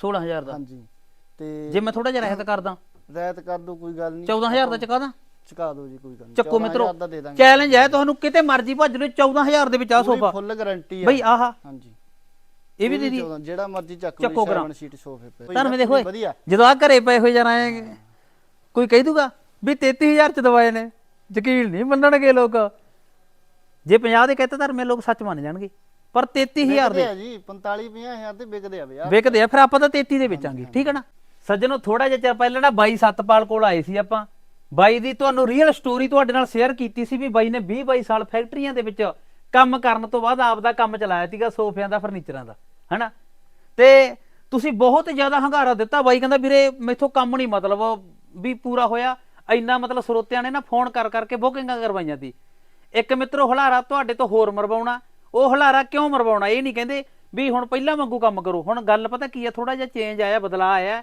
16000 ਦਾ। ਹਾਂਜੀ। ਤੇ ਜੇ ਮੈਂ ਥੋੜਾ ਜਿਹਾ ਰਹਿਤ ਕਰਦਾ। ਰਹਿਤ ਕਰ ਦੋ ਕੋਈ ਗੱਲ ਨਹੀਂ। 14000 ਦਾ ਚੁਕਾ ਦਾਂ? ਚੁਕਾ ਦਿਓ ਜੀ ਕੋਈ ਗੱਲ ਨਹੀਂ। ਚੱਕੋ ਮਿੱਤਰੋ ਚੈਲੰਜ ਹੈ ਤੁਹਾਨੂੰ ਕਿਤੇ ਮਰਜ਼ੀ ਭੱਜ ਲਓ 14000 ਦੇ ਵਿੱਚ ਆ ਸੋਫਾ। ਫੁੱਲ ਗਾਰੰਟੀ ਆ। ਬਈ ਆਹ। ਹਾਂਜੀ। ਇਹ ਵੀ ਦੇ ਦੀ 14 ਜਿਹੜਾ ਮਰਜ਼ੀ ਚੱਕ। ਲਓ ਸ਼ੀਟ ਸੋਫੇ ਪਏ। ਧਰਮੇ ਦੇਖੋ ਜਦੋਂ ਆ ਘਰੇ ਪਏ ਹੋਏ ਜਾਣਾ ਹੈ ਕੋਈ ਕਹਿ ਦੂਗਾ ਵੀ 33000 ਚ ਦਵਾਏ ਨੇ। ਯਕੀਨ ਨਹੀਂ ਮੰਨਣਗੇ ਲੋਕ। ਜੇ 50 ਦੇ ਕਹਤੇ ਧਰਮੇ ਲੋਕ ਸੱਚ ਮੰਨ ਜਾਣਗੇ। ਪਰ 33000 ਦੇ। ਜੀ 45 50000 ਤੇ ਆ ਵਿਕਦੇ ਆ ਫਿਰ ਆਪਾਂ ਤਾਂ 33 ਦੇ ਵੇਚਾਂਗੇ ਠੀਕ ਹੈ ਨਾ? ਸੱਜਣੋ ਥੋੜਾ ਜਿਹਾ ਚਿਰ ਪਹਿਲਾਂ ਨਾ ਬਾਈ ਸਤਪਾਲ ਕੋਲ ਆਏ ਸੀ ਆਪਾਂ। ਬਾਈ ਦੀ ਤੁਹਾਨੂੰ ਰੀਅਲ ਸਟੋਰੀ ਤੁਹਾਡੇ ਨਾਲ ਸ਼ੇਅਰ ਕੀਤੀ ਸੀ ਵੀ ਬਾਈ ਨੇ 20 22 ਸਾਲ ਫੈਕਟਰੀਆਂ ਦੇ ਵਿੱਚ ਕੰਮ ਕਰਨ ਤੋਂ ਬਾਅਦ ਆਪ ਦਾ ਕੰਮ ਚਲਾਇਆ ਸੀਗਾ ਸੋਫਿਆਂ ਦਾ ਫਰਨੀਚਰਾਂ ਦਾ ਹਨਾ? ਤੇ ਤੁਸੀਂ ਬਹੁਤ ਜ਼ਿਆਦਾ ਹੰਗਾਰਾ ਦਿੱਤਾ। ਬਾਈ ਕਹਿੰਦਾ ਵੀਰੇ ਮੈਥੋਂ ਕੰਮ ਨਹੀਂ ਮਤਲਬ ਵੀ ਪੂਰਾ ਹੋਇਆ। ਇੰਨਾ ਮਤਲਬ ਸਰੋਤਿਆਂ ਨੇ ਨਾ ਫੋਨ ਕਰ ਕਰਕੇ ਬੁਕਿੰਗਾਂ ਕਰਵਾਈਆਂ ਸੀ। ਇੱਕ ਮਿੱਤਰੋ ਹਲਾਰਾ ਤੁਹਾਡੇ ਤੋਂ ਹੋਰ ਮਰਵਾਉਣਾ। ਉਹ ਹਲਾਰਾ ਕਿਉਂ ਮਰਵਾਉਣਾ? ਇਹ ਨਹੀਂ ਕਹਿੰਦੇ ਵੀ ਹੁਣ ਪਹਿਲਾਂ ਵਾਂਗੂ ਕੰਮ ਕਰੋ। ਹੁਣ ਗੱਲ ਪਤਾ ਕੀ ਆ ਥੋੜਾ ਜਿਹਾ ਚੇਂਜ ਆਇਆ ਬਦਲਾ ਆਇਆ।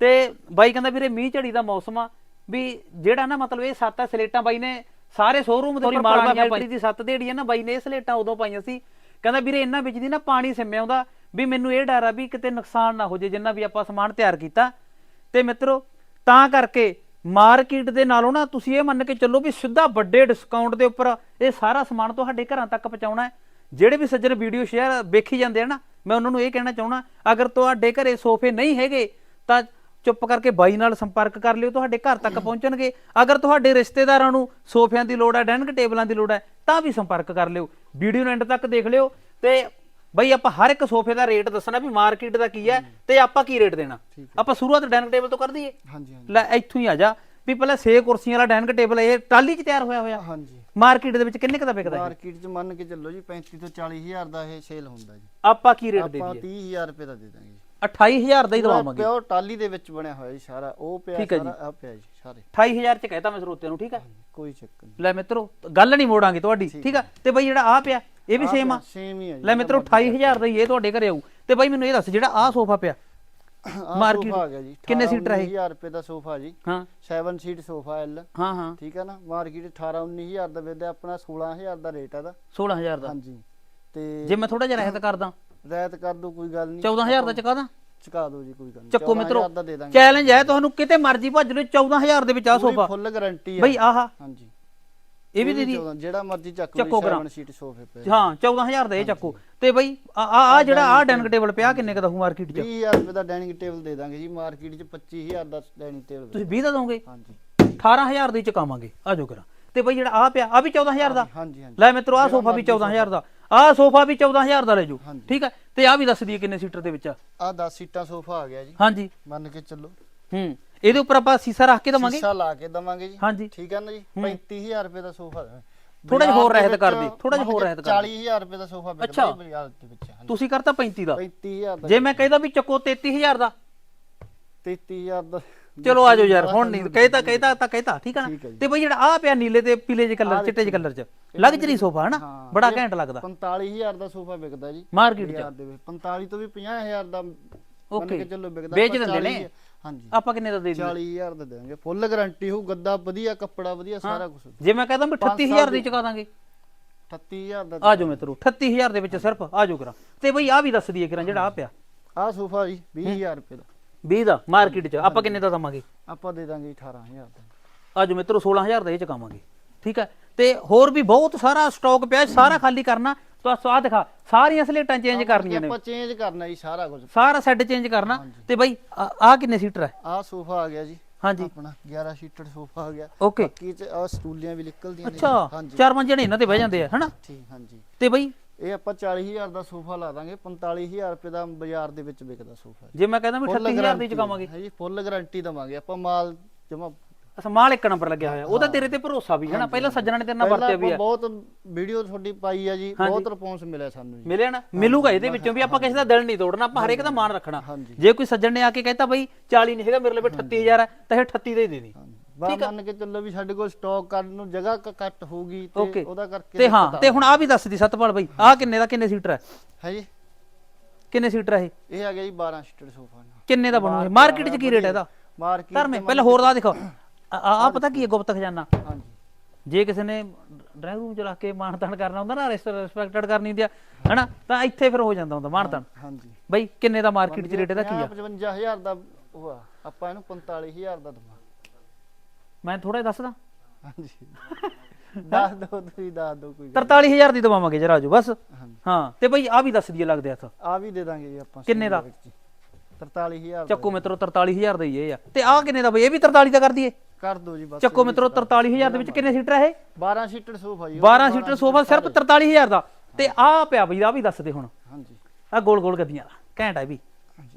ਤੇ ਬਾਈ ਕਹਿੰਦਾ ਵੀਰੇ ਮੀਂਹ ਝੜੀ ਦਾ ਮੌਸਮ ਆ ਵੀ ਜਿਹੜਾ ਨਾ ਮਤਲਬ ਇਹ ਸੱਤ ਸਲੇਟਾਂ ਬਾਈ ਨੇ ਸਾਰੇ ਸ਼ੋਰੂਮ ਦੇ ਉੱਪਰ ਮਾਲਵਾ ਫੈਕਟਰੀ ਦੀ ਸੱਤ ਦੇੜੀ ਆ ਨਾ ਬਾਈ ਨੇ ਇਹ ਸਲੇਟਾਂ ਉਦੋਂ ਪਾਈਆਂ ਸੀ। ਕਹਿੰਦਾ ਵੀਰੇ ਇਹਨਾਂ ਵਿੱਚ ਦੀ ਨਾ ਪਾਣੀ ਸਿੰਮਿਆ ਆਉਂਦਾ ਵੀ ਮੈਨੂੰ ਇਹ ਡਰ ਆ ਵੀ ਕਿਤੇ ਨੁਕਸਾਨ ਨਾ ਹੋ ਜੇ ਜਿੰਨਾ ਵੀ ਆਪਾਂ ਸਮਾਨ ਤਿਆਰ ਕੀਤਾ। ਤੇ ਮਿੱਤਰੋ ਤਾਂ ਕਰਕੇ ਮਾਰਕੀਟ ਦੇ ਨਾਲੋਂ ਨਾ ਤੁਸੀਂ ਇਹ ਮੰਨ ਕੇ ਚੱਲੋ ਵੀ ਸਿੱਧਾ ਵੱਡੇ ਡਿਸਕਾਊਂਟ ਦੇ ਉੱਪਰ ਇਹ ਸਾਰਾ ਸਮਾਨ ਤੁਹਾਡੇ ਘਰਾਂ ਤੱਕ ਪਹੁੰਚਾਉਣਾ ਹੈ। ਜਿਹੜੇ ਵੀ ਸੱਜਣ ਵੀਡੀਓ ਸ਼ੇਅਰ ਵੇਖੀ ਜਾਂਦੇ ਆ ਨਾ ਮੈਂ ਉਹਨਾਂ ਨੂੰ ਇਹ ਕਹਿਣਾ ਚਾਹਣਾ ਅਗਰ ਤੁਹਾਡੇ ਘਰੇ ਸੋਫੇ ਨਹੀਂ ਹੈਗੇ ਤਾਂ ਚੁੱਪ ਕਰਕੇ ਬਾਈ ਨਾਲ ਸੰਪਰਕ ਕਰ ਲਿਓ ਤੁਹਾਡੇ ਘਰ ਤੱਕ ਪਹੁੰਚਣਗੇ। ਅਗਰ ਤੁਹਾਡੇ ਰਿਸ਼ਤੇਦਾਰਾਂ ਨੂੰ ਸੋਫਿਆਂ ਦੀ ਲੋੜ ਹੈ ਡਾਈਨਿੰਗ ਟੇਬਲਾਂ ਦੀ ਲੋੜ ਹੈ ਤਾਂ ਵੀ ਸੰਪਰਕ ਕਰ ਲਿਓ। ਵੀਡੀਓ ਨੂੰ ਐਂਡ ਤੱਕ ਦੇਖ ਲਿਓ ਤੇ ਬਈ ਆਪਾਂ ਹਰ ਇੱਕ ਸੋਫੇ ਦਾ ਰੇਟ ਦੱਸਣਾ ਵੀ ਮਾਰਕੀਟ ਦਾ ਕੀ ਹੈ ਤੇ ਆਪਾਂ ਕੀ ਰੇਟ ਦੇਣਾ। ਆਪਾਂ ਸ਼ੁਰੂਆਤ ਡਾਈਨਿੰਗ ਟੇਬਲ ਤੋਂ ਕਰ ਦਈਏ। ਹਾਂਜੀ ਹਾਂਜੀ। ਲੈ ਇੱਥੋਂ ਹੀ ਆ ਜਾ। ਵੀ ਪਹਿਲਾਂ 6 ਕੁਰਸੀਆਂ ਵਾਲਾ ਡਾਈਨਿੰਗ ਟੇਬਲ ਇਹ ਟਾਲੀ 'ਚ ਤਿਆਰ ਹੋਇਆ ਹੋਇਆ। ਹਾਂਜੀ। ਮਾਰਕੀਟ ਦੇ ਵਿੱਚ ਕਿੰਨੇ ਕੁ ਦਾ ਵਿਕਦਾ ਹੈ ਮਾਰਕੀਟ 'ਚ ਮੰਨ ਕੇ ਚੱਲੋ ਜੀ 35 ਤੋਂ 40000 ਦਾ ਇਹ ਸੇਲ ਹੁੰਦਾ ਜੀ। ਆਪਾਂ ਕੀ ਰੇਟ ਦੇ ਆਪਾਂ ਦਈਏ? 30000 ਰੁਪਏ ਦਾ ਦੇ ਦਾਂਗੇ ਜੀ। 28000 ਦਾ ਹੀ ਦਵਾਵਾਂਗੇ। ਪਿਓ ਟਾਲੀ ਦੇ ਵਿੱਚ ਬਣਿਆ ਹੋਇਆ ਜੀ ਸਾਰਾ ਉਹ ਪਿਆ ਠੀਕ ਹੈ ਸਾਰਾ ਆ ਪਿਆ ਜੀ ਸਾਰੇ। 28000 ਚ ਕਹਿਤਾ ਮੈਂ ਸਰੋਤਿਆਂ ਨੂੰ ਠੀਕ ਹੈ? ਕੋਈ ਚੱਕਰ ਨਹੀਂ। ਲੈ ਮਿੱਤਰੋ ਗੱਲ ਨਹੀਂ ਮੋੜਾਂਗੇ ਤੁਹਾਡੀ ਠੀਕ ਆ? ਤੇ ਬਈ ਜਿਹੜਾ ਆ ਪਿਆ ਇਹ ਵੀ ਸੇਮ ਆ? ਸੇਮ ਹੀ ਹੈ ਜੀ ਲੈ ਮਿੱਤਰੋ 28000 ਦਾ ਹੀ ਇਹ ਤੁਹਾਡੇ ਘਰੇ ਆਊ। ਤੇ ਬਈ ਮੈਨੂੰ ਇਹ ਦੱਸ ਜਿਹੜਾ ਆ ਸੋਫਾ ਪਿਆ ਮਾਰਕੀਟ ਆ ਗਿਆ ਜੀ ਕਿੰਨੇ ਸੀਟਰ ਹੈ ਇਹ? 18000 ਰੁਪਏ ਦਾ ਸੋਫਾ ਜੀ। ਹਾਂ। 7 ਸੀਟ ਸੋਫਾ ਐਲ ਹਾਂ ਹਾਂ। ਠੀਕ ਹੈ ਨਾ? ਮਾਰਕੀਟ 18 19000 ਦਾ ਵੇਚਦੇ ਆਪਣਾ 16000 ਦਾ ਰੇਟ ਆ ਦਾ 16000 ਦਾ? ਹਾਂਜੀ। ਤੇ ਜੇ ਮੈਂ ਥੋੜਾ ਜਿਹਾ ਰਹਿਤ ਕਰਦਾ। ਰਹਿਤ ਕਰ ਦੋ ਕੋਈ ਗੱਲ ਨਹੀਂ। 14000 ਦਾ ਚੁਕਾ ਦਾਂ? ਚੁਕਾ ਦਿਓ ਜੀ ਕੋਈ ਗੱਲ ਨਹੀਂ। ਚੱਕੋ ਮਿੱਤਰੋ ਦਾ ਦੇ ਚੈਲੰਜ ਹੈ ਤੁਹਾਨੂੰ ਕਿਤੇ ਮਰਜ਼ੀ ਭੱਜ ਲਓ 14000 ਦੇ ਵਿੱਚ ਆ ਸੋਫਾ। ਫੁੱਲ ਗਾਰੰਟੀ ਆ ਬਈ ਆਹ। ਹਾਂਜੀ। ਇਹ ਵੀ ਦੇ ਦੀ 14 ਜਿਹੜਾ ਮਰਜ਼ੀ ਚੱਕ ਲਓ ਕਰਾਂ। 7 ਸੀਟ ਸੋਫੇ ਪਏ। ਹਾਂ 14000 ਦਾ ਇਹ ਚੱਕੋ। ਤੇ ਬਈ ਆ ਆ ਜਿਹੜਾ ਆ ਡਾਈਨਿੰਗ ਟੇਬਲ ਪਿਆ ਕਿੰਨੇ ਦਾ ਹੂ ਮਾਰਕੀਟ 'ਚ? 20000 ਰੁਪਏ ਦਾ ਡਾਈਨਿੰਗ ਟੇਬਲ ਦੇ ਦਾਂਗੇ ਜੀ ਮਾਰਕੀਟ 'ਚ 25000 ਦਾ ਡਾਈਨਿੰਗ ਟੇਬਲ ਤੁਸੀਂ 20 ਦਾ ਦੋਗੇ? ਹਾਂਜੀ। 18000 ਦੇ ਚਕਾਵਾਂਗੇ। ਆ ਜੋ ਕਰਾਂ। ਤੇ ਬਈ ਜਿਹੜਾ ਆ ਪਿਆ ਆ ਵੀ 14000 ਦਾ? ਹਾਂਜੀ ਹਾਂਜੀ ਲੈ ਮਿੱਤਰੋ ਆ ਸੋਫਾ ਵੀ 14000 ਦਾ। ਆ ਸੋਫਾ ਵੀ 14000 ਦਾ ਲੈ ਹਾਂਜੀ। ਠੀਕ ਹੈ ਤੇ ਆ ਵੀ ਦੱਸ ਦਈਏ ਕਿੰਨੇ ਸੀਟਰ ਦੇ ਵਿੱਚ ਆ? ਆ 10 ਸੀਟਾਂ ਸੋਫਾ ਆ ਗਿਆ ਜੀ। ਹਾਂਜੀ। ਮੰਨ ਕੇ ਚੱਲੋ। ਹੂੰ। ਇਹਦੇ ਉੱਪਰ ਆਪਾਂ ਸੀਸਾ ਰੱਖ ਕੇ ਦਵਾਂਗੇ? ਸ਼ੀਸ਼ਾ ਲਾ ਕੇ ਦਵਾਂਗੇ ਜੀ। ਹਾਂਜੀ। ਠੀਕ ਹੈ ਨਾ ਜੀ? 35000 ਰੁਪਏ ਦਾ ਸੋਫਾ। ਥੋੜ੍ਹਾ ਜਿਹਾ ਹੋਰ ਰਹਿਤ ਕਰ ਦੇ, ਥੋੜ੍ਹਾ ਜਿਹਾ ਹੋਰ ਰਹਿਤ ਕਰ ਦੇ। 40000 ਰੁਪਏ ਦਾ ਸੋਫਾ ਅੱਛਾ। ਜੀ ਬਾਜ਼ਾਰ ਦੇ ਵਿੱਚ ਤੁਸੀਂ ਕਰਤਾ 35 ਦਾ? 35000 ਦਾ। ਜੇ ਮੈਂ ਕਹਿੰਦਾ ਵੀ ਚੱਕੋ 33000 ਦਾ। 33000 ਦਾ। ਚਲੋ ਆਜੋ ਯਾਰ ਹੁਣ ਨਹੀਂ ਕਹਿਤਾ ਕਹਿਤਾ ਤਾਂ ਕਹਿਤਾ ਠੀਕ ਹੈ ਨਾ। ਤੇ ਬਈ ਜਿਹੜਾ ਆ ਪਿਆ ਨੀਲੇ ਤੇ ਪੀਲੇ ਜਿਹੇ ਕਲਰ ਚਿੱਟੇ ਜਿਹੇ ਕਲਰ ਚ ਲਗਜਰੀ ਸੋਫਾ ਹੈ ਨਾ ਬੜਾ ਘੈਂਟ ਲੱਗਦਾ। 45000 ਦਾ ਸੋਫਾ ਵਿਕਦਾ ਜੀ। ਮਾਰਕੀਟ ਚ। ਬਾਜ਼ਾਰ ਦੇ ਵਿੱਚ। 45 ਤੋਂ ਵੀ 50000 ਦਾ ਓਕੇ ਚੱਲੋ ਵਿਕਦਾ। ਵੇਚ ਦਿੰਦੇ ਨੇ। 40 ਹਾਂਜੀ। ਆਪਾਂ ਕਿੰਨੇ ਦਾ ਦੇ ਦਿੰਦੇ 40000 ਦਾ ਦੇਵਾਂਗੇ। ਫੁੱਲ ਗਾਰੰਟੀ ਹੋਊ ਗੱਦਾ ਵਧੀਆ ਕੱਪੜਾ ਵਧੀਆ ਸਾਰਾ ਕੁਝ ਜੇ ਮੈਂ ਕਹਿੰਦਾ ਵੀ 38000 ਦੀ ਚੁਕਾ ਦਾਂਗੇ 38000 ਦਾ ਆਜੋ ਮਿੱਤਰੋ 38000 ਦੇ ਵਿੱਚ ਸਿਰਫ ਆਜੋ ਕਰਾਂ। ਤੇ ਬਈ ਆ ਵੀ ਦੱਸ ਦਈਏ ਕਰਾਂ ਜਿਹੜਾ ਆ ਪਿਆ। ਆਹ ਸੋਫਾ ਜੀ 20000 ਰੁਪਏ ਦਾ। 20 ਦਾ ਮਾਰਕੀਟ ਚ ਆਪਾਂ ਕਿੰਨੇ ਦਾ ਦਵਾਂਗੇ? ਆਪਾਂ ਦੇ ਦਾਂਗੇ 18000 ਦਾ। ਆਜੋ ਮਿੱਤਰੋ 16000 ਦਾ ਇਹ ਚਕਾਵਾਂਗੇ ਠੀਕ ਹੈ? ਤੇ ਹੋਰ ਵੀ ਬਹੁਤ ਸਾਰਾ ਸਟਾਕ ਪਿਆ ਹੈ, ਸਾਰਾ ਖਾਲੀ ਕਰਨਾ। ਤਾਂ ਸਵਾਦ ਦਿਖਾ। ਸਾਰੀਆਂ ਸਲੇਟਾਂ ਚੇਂਜ ਕਰਨੀਆਂ ਨੇ। ਆਪਾਂ ਚੇਂਜ ਕਰਨਾ ਜੀ ਸਾਰਾ ਕੁਝ। ਸਾਰਾ ਸੈੱਟ ਚੇਂਜ ਕਰਨਾ। ਤੇ ਬਈ ਆ ਕਿੰਨੇ ਸੀਟਰ ਹੈ? ਆਹ ਸੋਫਾ ਆ ਗਿਆ ਜੀ। ਹਾਂਜੀ। ਆਪਣਾ 11 ਸੀਟਡ ਸੋਫਾ ਆ ਗਿਆ। ਓਕੇ। ਬਾਕੀ ਚ ਆਹ ਸਟੂਲੀਆਂ ਵੀ ਨਿਕਲਦੀਆਂ ਨੇ। ਅੱਛਾ ਹਾਂਜੀ। ਚਾਰ ਪੰਜ ਜਣੇ ਇਹਨਾਂ ਤੇ ਬਹਿ ਜਾਂਦੇ ਆ ਹਨਾ? ਠੀਕ ਹਾਂਜੀ। ਤੇ ਬਈ? ਇਹ ਆਪਾਂ 40000 ਦਾ ਸੋਫਾ ਲਾ ਦਾਂਗੇ। 45000 ਰੁਪਏ ਦਾ ਬਾਜ਼ਾਰ ਦੇ ਵਿੱਚ ਵਿਕਦਾ ਸੋਫਾ ਜੇ। ਮੈਂ ਕਹਿੰਦਾ ਵੀ 38000 ਦੀ ਚੁਕਾਵਾਂਗੇ। ਜੀ ਫੁੱਲ ਗਾਰੰਟੀ ਦਵਾਂਗੇ। ਆਪਾਂ ਮਾਲ ਜਮਾ ਅਸਾਂ ਮਾਲ ਇੱਕ ਨੰਬਰ ਲੱਗਿਆ ਹੋਇਆ ਉਹਦਾ ਤੇਰੇ ਤੇ ਭਰੋਸਾ ਵੀ ਹੈ ਨਾ ਪਹਿਲਾਂ ਸੱਜਣਾ ਨੇ ਤੇਰੇ ਨਾਲ ਵਰਤਿਆ ਵੀ ਆ। ਬਹੁਤ ਵੀਡੀਓ ਤੁਹਾਡੀ ਪਾਈ ਆ ਜੀ ਬਹੁਤ ਰਿਸਪੌਂਸ ਮਿਲਿਆ ਸਾਨੂੰ ਜੀ। ਮਿਲਿਆ ਨਾ? ਮਿਲੂਗਾ ਇਹਦੇ ਵਿੱਚੋਂ ਵੀ ਆਪਾਂ ਕਿਸੇ ਦਾ ਦਿਲ ਨਹੀਂ ਤੋੜਨਾ ਆਪਾਂ ਹਰੇਕ ਦਾ ਮਾਨ ਰੱਖਣਾ। ਜੇ ਕੋਈ ਸੱਜਣ ਨੇ ਆ ਕੇ ਕਹਿਤਾ ਬਈ 40 ਨਹੀਂ ਹੈਗਾ ਮੇਰੇ ਲਈ 38000 ਹੈ ਤਾਂ ਇਹ 38 ਦਾ ਹੀ ਦੇ ਦੇ। ਬਾ ਮੰਨ ਕੇ ਚੱਲੋ ਵੀ ਸਾਡੇ ਕੋਲ ਸਟਾਕ ਕਰਨ ਨੂੰ ਜਗ੍ਹਾ ਘੱਟ ਹੋਊਗੀ ਤੇ ਉਹਦਾ ਕਰਕੇ ਤੇ ਹਾਂ ਤੇ ਹੁਣ ਆ ਵੀ ਦੱਸ ਦੀ ਸਤਪਾਲ ਬਈ ਆ ਕਿੰਨੇ ਦਾ ਕਿੰਨੇ ਸੀਟਰ ਹੈ ਹੈ ਜੀ। ਕਿੰਨੇ ਸੀਟਰ ਹੈ ਇਹ? ਇਹ ਆ ਗਿਆ ਜੀ 12 ਸੀਟਡ ਸੋਫਾ ਕਿੰਨੇ ਦਾ ਬਣੂਗਾ? ਮਾਰਕੀਟ 'ਚ ਕੀ ਰੇਟ ਹੈ ਇਹਦਾ? ਮਾਰਕੀਟ ਧਰਮੇ ਪਹਿਲਾਂ ਹੋਰ ਦਾ ਦੇਖੋ ਆ ਆ ਪਤਾ ਕੀ ਹੈ ਗੁਪਤ ਖਜ਼ਾਨਾ? ਹਾਂਜੀ। ਜੇ ਕਿਸੇ ਨੇ ਡਰਾਈਵ ਰੂਮ ਚ ਰੱਖ ਕੇ ਮਾਨਤਾਨ ਕਰਨਾ ਹੁੰਦਾ ਨਾ ਰਿਸਪੈਕਟਡ ਕਰਨੀ ਹੁੰਦੀ ਆ ਹਨਾ? ਤਾਂ ਇੱਥੇ ਫਿਰ ਹੋ ਜਾਂਦਾ ਹੁੰਦਾ ਮਾਨਤਾਨ ਹਾਂਜੀ। ਬਈ ਕਿੰਨੇ ਦਾ ਮਾਰਕੀਟ ਚ ਰੇਟ ਇਹਦਾ ਕੀ ਆ? 55000 ਦਾ ਉਹ ਆ ਆਪਾਂ ਇਹਨੂੰ 45000 ਦਾ ਦਵਾਂ। ਮੈਂ ਥੋੜਾ ਦੱਸਦਾ। ਹਾਂਜੀ। ਦੱਸ ਦੋ ਤੁਸੀਂ ਦੱਸ ਦੋ ਕੋਈ ਗੱਲ 43000 ਦੀ ਦਵਾਵਾਂਗੇ ਜਰਾ ਰਾਜੂ ਬਸ। ਹਾਂ ਤੇ ਬਈ ਆ ਵੀ ਦੱਸ ਦਈਏ ਲੱਗਦੇ ਹੱਥ। ਆ ਵੀ ਦੇ ਦਾਂਗੇ ਜੀ ਆਪਾਂ ਕਿੰਨੇ ਦਾ? 43000 ਦਾ ਚੱਕੋ ਮਿੱਤਰੋ 43000 ਦਾ ਹੀ ਇਹ ਆ। ਤੇ ਆ ਕਿੰਨੇ ਦਾ ਬਈ? ਇਹ ਵੀ 43 ਦਾ ਕਰ ਦਈਏ। ਕਰ ਦੋ ਜੀ ਬਸ ਚੱਕੋ ਮਿੱਤਰੋ 43000 ਦੇ ਵਿੱਚ ਕਿੰਨੇ ਸੀਟਰ ਹੈ ਇਹ? 12 ਸੀਟਡ ਸੋਫਾ ਜੀ। 12 ਸੀਟਰ ਸੋਫਾ ਸਿਰਫ 43000 ਦਾ। ਤੇ ਆ ਪਿਆ ਬਈ ਆ ਵੀ ਦੱਸ ਦੇ ਹੁਣ। ਹਾਂਜੀ। ਆ ਗੋਲ ਗੋਲ ਗੱਦੀਆਂ ਦਾ ਘੈਂਟ ਇਹ ਵੀ।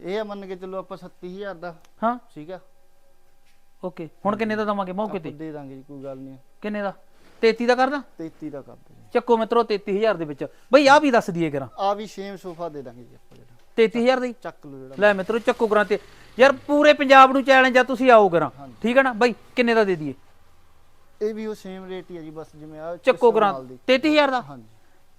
ਇਹ ਆ ਮੰਨ ਕੇ ਚੱਲੋ ਆਪਾਂ 37000 ਦਾ। ਹਾਂ। ਠੀਕ ਆ? ਓਕੇ ਹੁਣ ਕਿੰਨੇ ਦਾ ਦਵਾਂਗੇ? ਮੌਕੇ ਤੇ। ਦੇ ਦਾਂਗੇ ਜੀ ਕੋਈ ਗੱਲ ਨਹੀਂ। ਕਿੰਨੇ ਦਾ? 33 ਦਾ ਕਰਦਾ? 33 ਦਾ ਕਰ ਦੋ ਚੱਕੋ ਮਿੱਤਰੋ 33000 ਦੇ ਵਿੱਚ। ਬਈ ਆ ਵੀ ਦੱਸ ਦਈਏ ਕਰਾਂ ਆ ਵੀ ਸੇਮ ਸੋਫਾ ਦੇ ਦਾਂਗੇ ਜੀ ਆਪਾਂ ਜਿਹੜਾ। 33000 ਦਾ ਹੀ। ਚੱਕ ਲਓ ਜਿਹੜਾ ਲੈ ਮਿੱਤਰੋ ਚੱਕੋ ਕਰਾਂ ਤੇ ਯਾਰ ਪੂਰੇ ਪੰਜਾਬ ਨੂੰ ਚੈਲੰਜ ਆ ਤੁਸੀਂ ਆਓ ਕਰਾਂ। ਠੀਕ ਹੈ ਨਾ? ਬਈ ਕਿੰਨੇ ਦਾ ਦੇ ਦਈਏ? ਇਹ ਵੀ ਉਹ ਸੇਮ ਰੇਟ ਹੀ ਆ ਜੀ ਬਸ ਜਿਵੇਂ ਆ ਚੱਕੋ ਕਰਾਂ 33000 ਦਾ। ਹਾਂਜੀ।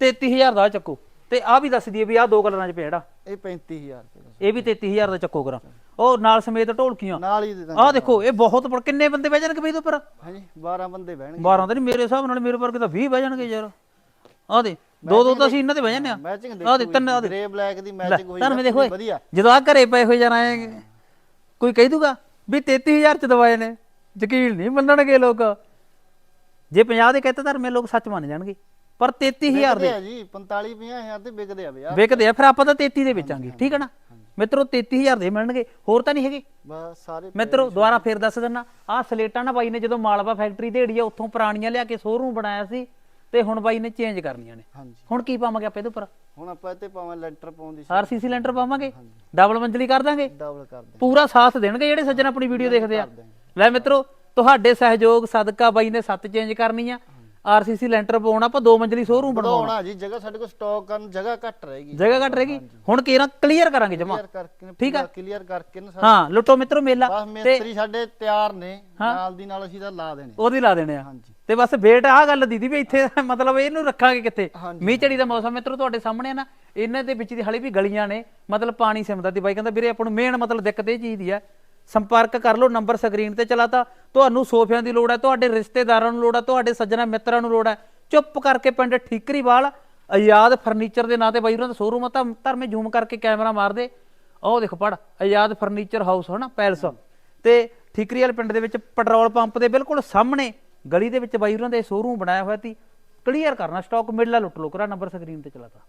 33000 ਦਾ ਚੱਕੋ। ਤੇ ਆ ਵੀ ਦੱਸ ਦਈਏ ਵੀ ਆ ਦੋ ਕਲਰਾਂ 'ਚ ਪਿਆ ਜਿਹੜਾ ਇਹ 35000 ਰੁਪਏ ਦਾ ਇਹ ਵੀ 33000 ਦਾ ਚੱਕੋ ਕਰਾਂ। ਉਹ ਨਾਲ ਸਮੇਤ ਢੋਲਕੀਆਂ। ਨਾਲ ਹੀ ਦੇ ਦਾਂਗੇ। ਆਹ ਦੇਖੋ ਇਹ ਬਹੁਤ ਬੜ ਕਿੰਨੇ ਬੰਦੇ ਬਹਿ ਜਾਣਗੇ ਬਈ ਇਹਦੇ ਉੱਪਰ? ਹਾਂਜੀ 12 ਬੰਦੇ ਬਹਿਣਗੇ। 12 ਤਾਂ ਨਹੀਂ ਮੇਰੇ ਹਿਸਾਬ ਨਾਲ ਮੇਰੇ ਵਰਗੇ ਤਾਂ 20 ਬਹਿ ਜਾਣਗੇ ਯਾਰ। ਆਹ ਦੇ ਦੋ ਦੋ ਤਾਂ ਅਸੀਂ ਇਹਨਾਂ ਤੇ ਬਹਿ ਜਾਂਦੇ ਆ। ਮੈਚਿੰਗ ਆਹ ਦੇ ਤਿੰਨ ਆਹ ਦੇ ਗ੍ਰੇ ਬਲੈਕ ਦੀ ਮੈਚਿੰਗ ਹੋਈ ਵਧੀਆ। ਜਦੋਂ ਆ ਘਰੇ ਪਏ ਹੋਏ ਜਾਣਾ ਹੈ ਕੋਈ ਕਹਿ ਦੂਗਾ ਵੀ 33000 ਚ ਦਵਾਏ ਨੇ ਯਕੀਨ ਨਹੀਂ ਮੰਨਣਗੇ ਲੋਕ। ਜੇ 50 ਦੇ ਕਹਤੇ ਧਰਮੇ ਲੋਕ ਸੱਚ ਮੰਨ ਜਾਣਗੇ ਪਰ 33000 ਦੇ ਜੀ 45 50000 ਤੇ ਵਿਕਦੇ ਆ ਬਈ ਵਿਕਦੇ ਆ ਫਿਰ ਆਪਾਂ ਤਾਂ 33 ਦੇ ਵੇਚਾਂਗੇ ਠੀਕ ਹੈ ਨਾ? ਮਿੱਤਰੋ 33000 ਦੇ ਮਿਲਣਗੇ ਹੋਰ ਤਾਂ ਨਹੀਂ ਹੈਗੇ। ਬਸ ਸਾਰੇ ਮਿੱਤਰੋ ਦੁਬਾਰਾ ਫੇਰ ਦੱਸ ਦਿੰਨਾ ਆਹ ਸਲੇਟਾਂ ਨਾ ਬਾਈ ਨੇ ਜਦੋਂ ਮਾਲਵਾ ਫੈਕਟਰੀ ਢੇੜੀ ਆ ਉੱਥੋਂ ਪੁਰਾਣੀਆਂ ਲਿਆ ਕੇ ਸ਼ੋਰੂਮ ਬਣਾਇਆ ਸੀ ਤੇ ਹੁਣ ਬਾਈ ਨੇ ਚੇਂਜ ਕਰਨੀਆਂ ਨੇ। ਹਾਂਜੀ। ਹੁਣ ਕੀ ਪਾਵਾਂਗੇ ਆਪਾਂ ਇਹਦੇ ਉੱਪਰ? ਹੁਣ ਆਪਾਂ ਇੱਥੇ ਪਾਵਾਂ ਲੈਂਟਰ ਪਾਉਣ ਦੀ ਆਰਸੀਸੀ ਲੈਂਟਰ ਪਾਵਾਂਗੇ? ਡਬਲ ਮੰਜ਼ਲੀ ਕਰ ਦਾਂਗੇ? ਡਬਲ ਕਰ ਦੇ ਪੂਰਾ ਸਾਥ ਦੇਣਗੇ ਜਿਹੜੇ ਸੱਜਣ ਆਪਣੀ ਵੀਡੀਓ ਦੇਖਦੇ ਆ। ਲੈ ਮਿੱਤਰੋ ਤੁਹਾਡੇ ਸਹਿਯੋਗ ਸਦਕਾ ਬਾਈ ਨੇ ਸੱਤ ਚੇਂਜ ਕਰਨੀ ਆ। ਆਰਸੀਸੀ ਲੈਂਟਰ ਪਾਉਣਾ ਆਪਾਂ ਦੋ ਮੰਜ਼ਲੀ ਸ਼ੋਰੂਮ ਬਣਾਉਣਾ। ਜੀ ਜਗ੍ਹਾ ਸਾਡੇ ਕੋਲ ਸਟਾਕ ਕਰਨ ਜਗ੍ਹਾ ਘੱਟ ਰਹੇਗੀ। ਜਗ੍ਹਾ ਘੱਟ ਰਹੇਗੀ? ਹੁਣ ਕੀਰਾਂ ਕਲੀਅਰ ਕਰਾਂਗੇ ਜਮਾ। ਠੀਕ ਆ। ਕਲੀਅਰ ਕਰਕੇ ਨਾ ਹਾਂ ਲੁੱਟੋ ਮਿੱਤਰੋ ਮੇਲਾ। ਬਸ ਤੇ ਮਿਸਤਰੀ ਸਾਡੇ ਤਿਆਰ ਨੇ। ਨਾਲ ਦੀ ਨਾਲ ਅਸੀਂ ਤਾਂ ਲਾ ਦੇਣੇ। ਉਹਦੀ ਲਾ ਦੇਣੇ ਆ। ਹਾਂਜੀ। ਤੇ ਬਸ ਵੇਟ ਆਹ ਗੱਲ ਦੀਦੀ ਵੀ ਇੱਥੇ ਮਤਲਬ ਇਹਨੂੰ ਰੱਖਾਂਗੇ ਕਿੱਥੇ? ਹਾਂਜੀ। ਮੀਂਹ ਝੜੀ ਦਾ ਮੌਸਮ ਮਿੱਤਰੋ ਤੁਹਾਡੇ ਸਾਹਮਣੇ ਆ ਨਾ ਇਹਨਾਂ ਦੇ ਵਿੱਚ ਦੀ ਹਲੇ ਵੀ ਗਲੀਆਂ ਨੇ ਮਤਲਬ ਪਾਣੀ ਸਿਮਦਾ ਦੀ ਬਾਈ ਕਹਿੰਦਾ ਵੀਰੇ ਆਪਾਂ ਨੂੰ ਮੇਨ ਮਤਲਬ ਦਿੱਕਤ ਇਹ ਚੀਜ਼ ਦੀ ਆ ਸੰਪਰਕ ਕਰ ਲਓ ਨੰਬਰ ਸਕਰੀਨ ਤੇ ਚਲਾਤਾ ਤੁਹਾਨੂੰ ਸੋਫਿਆਂ ਦੀ ਲੋੜ ਹੈ ਤੁਹਾਡੇ ਰਿਸ਼ਤੇਦਾਰਾਂ ਨੂੰ ਲੋੜ ਹੈ ਤੁਹਾਡੇ ਸੱਜਣਾ ਮਿੱਤਰਾਂ ਨੂੰ ਲੋੜ ਹੈ ਚੁੱਪ ਕਰਕੇ ਪਿੰਡ ਠੀਕਰੀਵਾਲ ਆਜ਼ਾਦ ਫਰਨੀਚਰ ਦੇ ਨਾਂ ਤੇ ਬਾਈ ਉਹਨਾਂ ਦਾ ਸ਼ੋਰੂਮ ਆ ਤਾਂ ਧਰਮੇ ਜ਼ੂਮ ਕਰਕੇ ਕੈਮਰਾ ਮਾਰ ਦੇ। ਉਹ ਦੇਖ ਪੜ ਆਜ਼ਾਦ ਫਰਨੀਚਰ ਹਾਊਸ ਹਨਾ ਪੈਲਸ ਤੇ ਠੀਕਰੀਵਾਲ ਪਿੰਡ ਦੇ ਵਿੱਚ ਪੈਟਰੋਲ ਪੰਪ ਦੇ ਬਿਲਕੁਲ ਸਾਹਮਣੇ ਗਲੀ ਦੇ ਵਿੱਚ ਬਾਈ ਉਹਨਾਂ ਦੇ ਸ਼ੋਰੂਮ ਬਣਾਇਆ ਹੋਇਆ ਸੀ। ਕਲੀਅਰ ਕਰਨਾ ਸਟਾਕ ਮਿਲਣਾ ਲੁੱਟ ਲੋ, ਕਰਾ ਨੰਬਰ ਸਕਰੀਨ ਤੇ ਚਲਾਤਾ